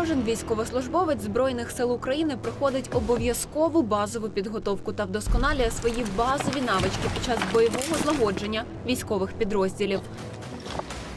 Кожен військовослужбовець збройних сил України проходить обов'язкову базову підготовку та вдосконалює свої базові навички під час бойового злагодження військових підрозділів.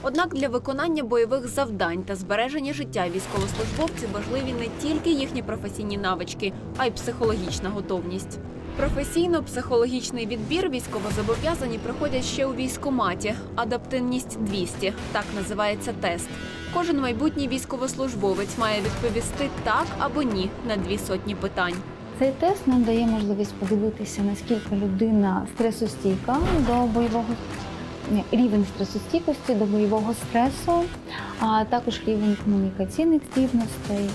Однак для виконання бойових завдань та збереження життя військовослужбовців важливі не тільки їхні професійні навички, а й психологічна готовність. Професійно-психологічний відбір військовозобов'язані проходять ще у військкоматі. Адаптивність 200 – так називається тест. Кожен майбутній військовослужбовець має відповісти так або ні на дві сотні питань. Цей тест нам дає можливість подивитися, наскільки людина стресостійка до бойового рівень стресостійкості до бойового стресу, а також рівень комунікаційних здібностей,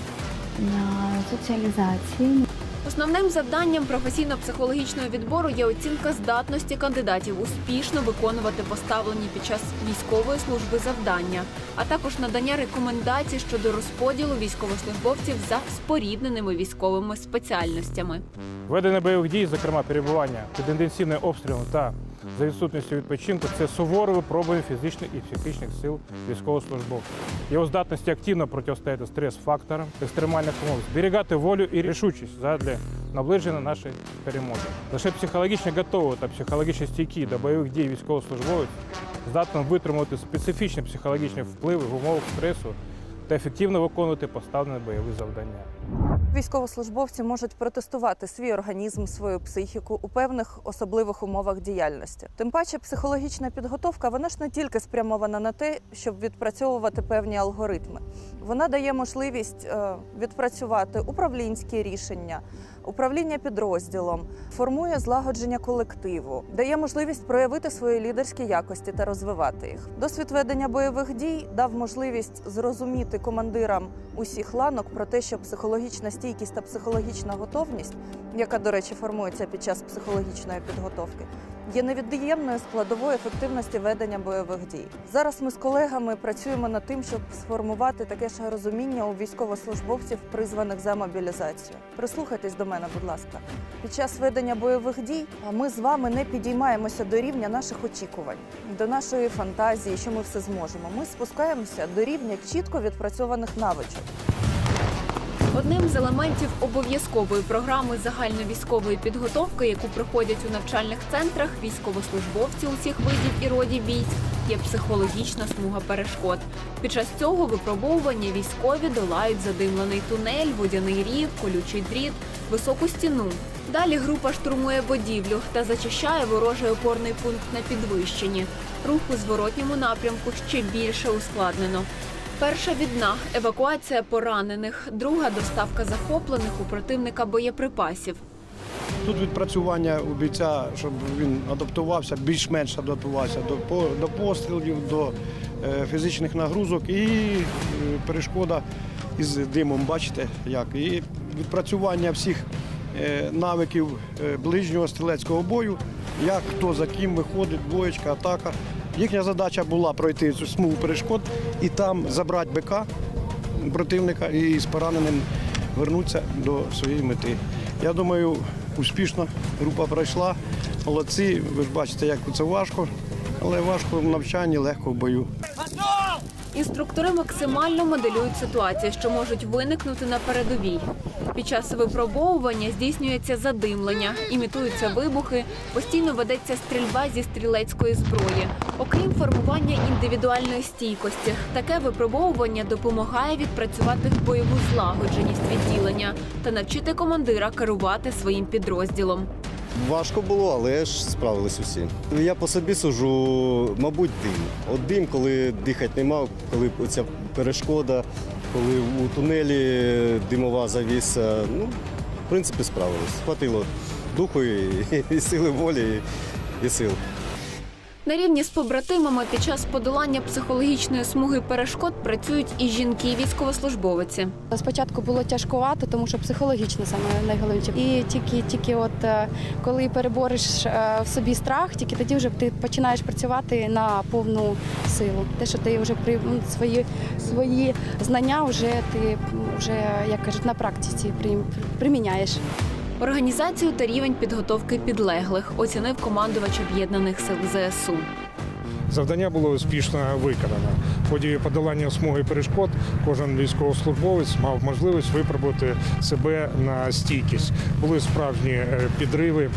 соціалізації. Основним завданням професійно-психологічного відбору є оцінка здатності кандидатів успішно виконувати поставлені під час військової служби завдання, а також надання рекомендацій щодо розподілу військовослужбовців за спорідненими військовими спеціальностями. Ведення бойових дій, зокрема перебування під інтенсивним обстрілом та за відсутністю відпочинку, це суворе випробування фізичних і психічних сил військовослужбовців. Його здатності активно протистояти стрес-факторам екстремальних умов, зберігати волю і рішучість задля наближення нашої перемоги. Лише психологічно готовий та психологічно стійкий до бойових дій військовослужбовець здатний витримувати специфічні психологічні впливи в умовах стресу та ефективно виконувати поставлені бойові завдання. Військовослужбовці можуть протестувати свій організм, свою психіку у певних особливих умовах діяльності. Тим паче, психологічна підготовка вона ж не тільки спрямована на те, щоб відпрацьовувати певні алгоритми. Вона дає можливість е, відпрацювати управлінські рішення, управління підрозділом, формує злагодження колективу, дає можливість проявити свої лідерські якості та розвивати їх. Досвід ведення бойових дій дав можливість зрозуміти командирам усіх ланок про те, що психологічна стійкість та психологічна готовність, яка, до речі, формується під час психологічної підготовки, є невід'ємною складовою ефективності ведення бойових дій. Зараз ми з колегами працюємо над тим, щоб сформувати таке ж розуміння у військовослужбовців, призваних за мобілізацію. Прислухайтесь до мене, будь ласка. Під час ведення бойових дій ми з вами не підіймаємося до рівня наших очікувань, до нашої фантазії, що ми все зможемо. Ми спускаємося до рівня чітко відпрацьованих навичок. Одним з елементів обов'язкової програми загальновійськової підготовки, яку проходять у навчальних центрах військовослужбовці усіх видів і родів військ, є психологічна смуга перешкод. Під час цього випробовування військові долають задимлений тунель, водяний рів, колючий дріт, високу стіну. Далі група штурмує будівлю та зачищає ворожий опорний пункт на підвищенні. Рух у зворотньому напрямку ще більше ускладнено. Перша відна евакуація поранених, друга доставка захоплених у противника боєприпасів. Тут відпрацювання у бійця, щоб він адаптувався, більш-менш адаптувався до, до пострілів, до е, фізичних нагрузок і е, перешкода із димом, бачите як. І відпрацювання всіх е, навиків ближнього стрілецького бою, як хто за ким виходить, двоєчка, атака. Їхня задача була пройти цю смугу перешкод і там забрати бика противника і з пораненим вернутися до своєї мети. Я думаю, успішно група пройшла. Молодці, ви ж бачите, як це важко, але важко в навчанні, легко в бою. Інструктори максимально моделюють ситуації, що можуть виникнути на передовій. Під час випробовування здійснюється задимлення, імітуються вибухи, постійно ведеться стрільба зі стрілецької зброї. Окрім формування індивідуальної стійкості, таке випробовування допомагає відпрацювати бойову злагодженість відділення та навчити командира керувати своїм підрозділом. Важко було, але ж справились усі. Я по собі сужу, мабуть, дим. От дим, коли дихати нема, коли ця перешкода, коли у тунелі димова завіса. Ну, в принципі, справились. Хватило духу і, і сили волі, і, і сил. На рівні з побратимами під час подолання психологічної смуги перешкод працюють і жінки-військовослужбовиці. Спочатку було тяжкувато, тому що психологічно саме найголовніше. І тільки, тільки от е, коли перебориш е, в собі страх, тільки тоді вже ти починаєш працювати на повну силу. Те, що ти вже при свої, свої знання вже ти вже як кажуть на практиці при- приміняєш. Організацію та рівень підготовки підлеглих оцінив командувач об'єднаних сил ЗСУ. Завдання було успішно виконано. Ході подолання смуги перешкод кожен військовослужбовець мав можливість випробувати себе на стійкість. Були справжні е, підриви,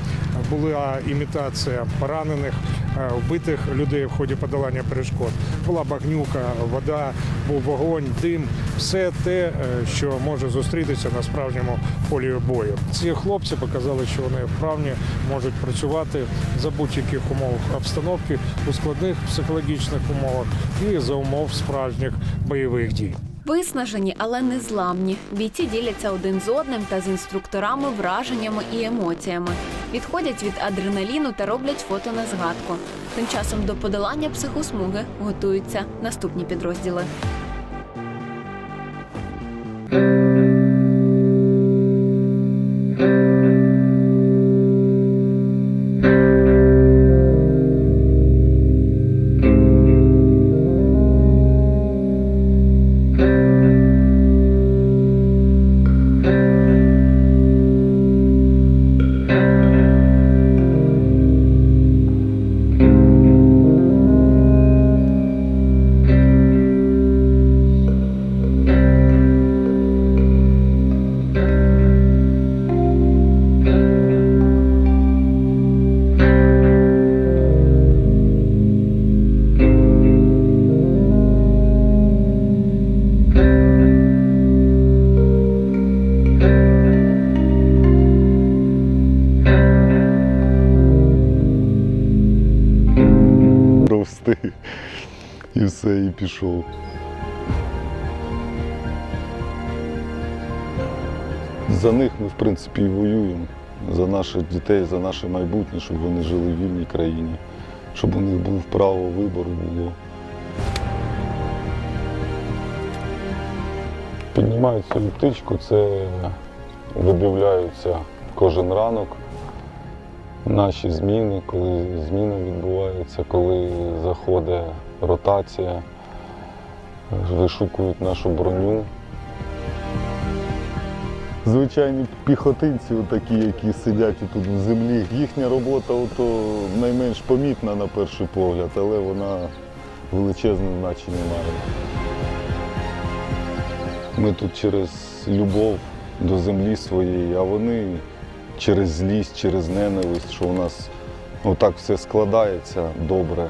була імітація поранених, е, вбитих людей в ході подолання перешкод. Була багнюка, вода, був вогонь, дим, все те, е, що може зустрітися на справжньому полі бою. Ці хлопці показали, що вони вправні можуть працювати за будь-яких умов обстановки у складних психологічних умовах і за умов справжніх бойових дій. Виснажені, але не зламні. Бійці діляться один з одним та з інструкторами враженнями і емоціями. Відходять від адреналіну та роблять фото на згадку. Тим часом до подолання психосмуги готуються наступні підрозділи. І все, і пішов. За них ми, в принципі, і воюємо. За наших дітей, за наше майбутнє, щоб вони жили в вільній країні, щоб у них був право вибору було. Піднімають цю птичку, це видивляються кожен ранок наші зміни, коли зміна відбувається, коли заходить ротація, вишукують нашу броню. Звичайні піхотинці, такі, які сидять тут в землі, їхня робота ото найменш помітна на перший погляд, але вона величезне значення має. Ми тут через любов до землі своєї, а вони через злість, через ненависть, що у нас отак все складається добре,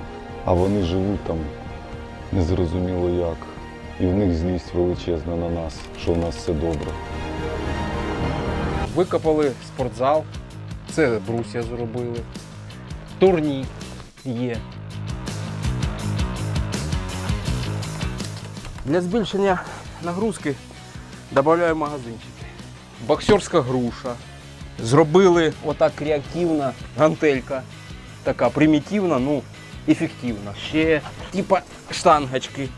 а вони живуть там незрозуміло як. І в них злість величезна на нас, що у нас все добре. Викопали спортзал, це брусья зробили, турній є. Для збільшення нагрузки додаємо магазинчики. Боксерська груша. Зробили отак реактивна гантелька. Така примітивна, ну ефективна. Ще типа штангочки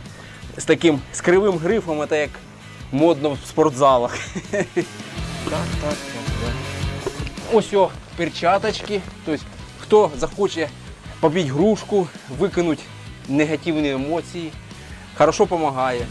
з таким з кривим грифом, це як модно в спортзалах. Так, так, так. Ось о, перчаточки. Тобто, хто захоче побити грушку, викинути негативні емоції, хорошо допомагає.